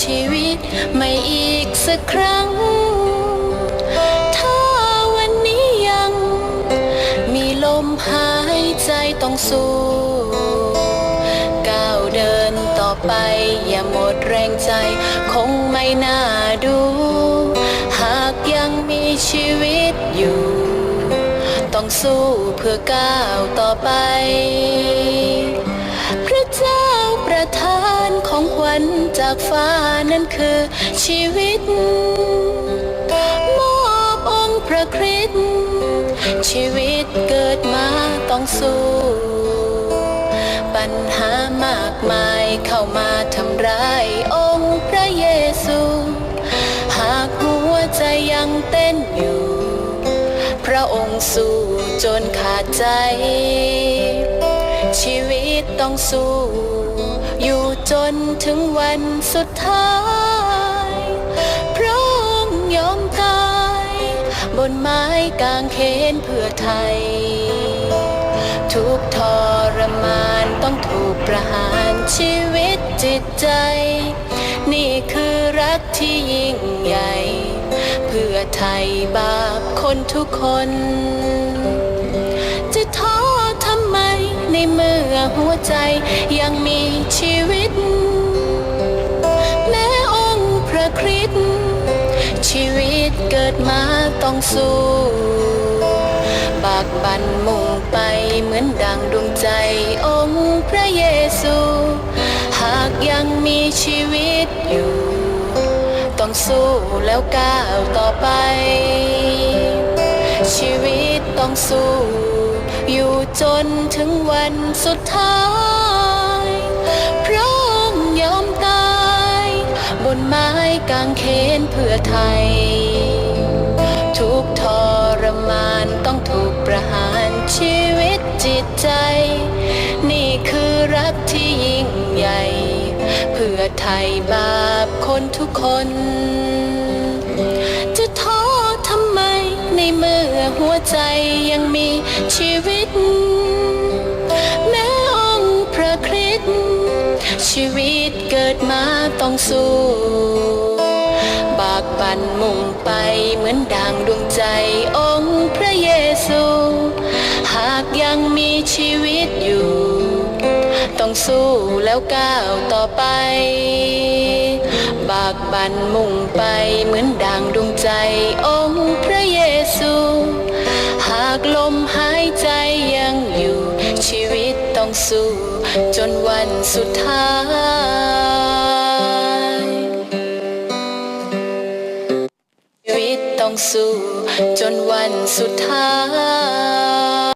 ชีวิตไม่อีกสักครั้ง ถ้าวันนี้ยัง มีลมหายใจต้องสู้ก้าวเดินต่อไปอย่าหมดแรงใจ คงไม่น่าดู หากยังมีชีวิตอยู่ ต้องสู้เพื่อก้าวต่อไป ของขวัญจากฟ้านั้นคือชีวิต มอบองค์พระคริสต์ชีวิตเกิดมาต้องสู้ ปัญหามากมายเข้ามาทำร้ายองค์พระเยซู หากหัวใจยังเต้นอยู่ พระองค์สู้จนขาดใจ ชีวิตต้องสู้ อยู่จนถึงวันสุดท้าย พระองค์ยอมตาย บนไม้กางเขนเพื่อไทย ทุกทรมานต้องถูกประหารชีวิตจิตใจ นี่คือรักที่ยิ่งใหญ่ เพื่อไทยบาปคนทุกคน เมื่อหัวใจยังมีชีวิต แม้องค์พระคริสต์ชีวิตเกิดมาต้องสู้ บากบันมุ่งไปเหมือนดังดวงใจองค์พระเยซู หากยังมีชีวิตอยู่ ต้องสู้แล้วก้าวต่อไป ชีวิตต้องสู้ อยู่จนถึงวันสุดท้าย พระองค์ยอมตาย บนไม้กางเขนเพื่อไทย ทุกทรมานต้องถูกประหารชีวิตจิตใจ นี่คือรักที่ยิ่งใหญ่ เพื่อไทยบาปคนทุกคน จะท้อทำไมในเมื่อ หัวใจยังมีชีวิต แม้องค์พระคริสต์ชีวิตเกิดมาต้องสู้ บากบั่นมุ่งไปเหมือนดังดวงใจองค์พระเยซู หากยังมีชีวิตอยู่ ต้องสู้แล้วก้าวต่อไปบากบันมุ่งไปเหมือนดังดวงใจองค์พระ สู้ จนวันสุดท้าย ชีวิตต้องสู้ จนวันสุดท้าย